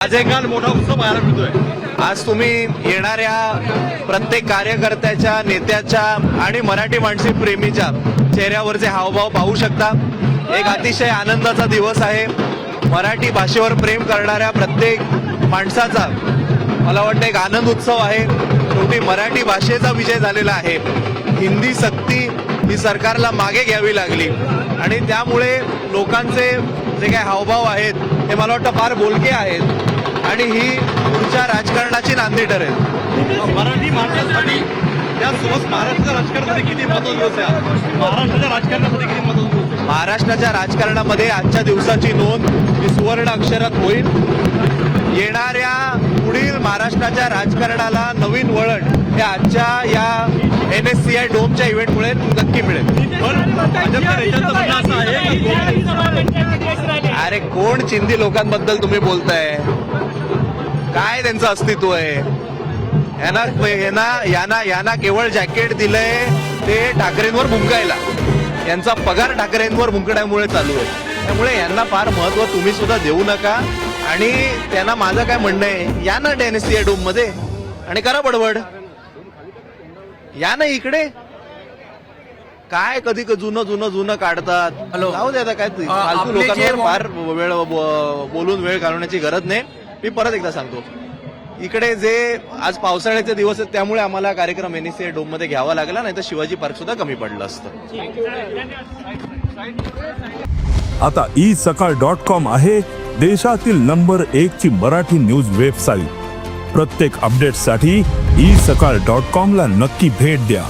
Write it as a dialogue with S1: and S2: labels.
S1: आज एक मोठा उत्सव पाहायला मिळतोय.
S2: आज तुम्ही येणाऱ्या प्रत्येक कार्यकर्त्याच्या नेत्याच्या आणि मराठी माणसी प्रेमीच्या चेहऱ्यावरचे हावभाव पाहू शकता एक अतिशय आनंदाचा दिवस आहे. मराठी भाषेवर प्रेम करणाऱ्या प्रत्येक माणसाचा मला वाटतं एक आनंद उत्सव आहे. शेवटी मराठी भाषेचा विजय झालेला आहे. हिंदी सक्ती ही सरकारला मागे घ्यावी लागली. आणि त्यामुळे लोकांचे जे काही हावभाव आहेत हे मला वाटतं फार बोलके आहेत. आणि ही पुढच्या राजकारणाची नांदी ठरेल.
S1: मराठी माणसासाठी त्यासोबत महाराष्ट्राच्या राजकारणामध्ये किती दिवस आहे? आज? महाराष्ट्राच्या राजकारणामध्ये किती दिवस आहे?
S2: महाराष्ट्राच्या राजकारणामध्ये आजच्या दिवसाची नोंद ही सुवर्ण अक्षरात होईल. येणाऱ्या पुढील महाराष्ट्राच्या राजकारणाला नवीन वळण हे आजच्या या एन एस सी आय डोमच्या इव्हेंटमुळे नक्की मिळेल. अरे कोण चिंदी लोकांबद्दल तुम्ही बोलताय? काय त्यांचं अस्तित्व आहे? यांना यांना यांना यांना केवळ जॅकेट दिलंय ते ठाकरेंवर भुंकायला. यांचा पगार ठाकरेंवर भुंकण्यामुळे चालू आहे. त्यामुळे यांना फार महत्त्व तुम्ही सुद्धा देऊ नका. आणि त्यांना माझं काय म्हणणं आहे या ना डेनेसी डोममध्ये आणि करा बडबड. या ना इकडे. काय कधी जुनं जुनं जुनं काढतात.
S3: हॅलो.
S2: जाऊ दे आता काय फार वेळ बोलून वेळ घालवण्याची गरज नाही. मी परत एकदा सांगतो. इकडे जे आज पावसाळ्याचे दिवस आहेत त्यामुळे आम्हाला कार्यक्रम एनएससी डोम डोममध्ये घ्यावा लागला नाही तर शिवाजी पार्क सुद्धा कमी पडलं असतं.
S4: आता ई सकाळ डॉट कॉम आहे देशातील नंबर एक ची मराठी न्यूज वेबसाईट प्रत्येक अपडेटसाठी ई सकाळ डॉट कॉम ला नक्की भेट द्या.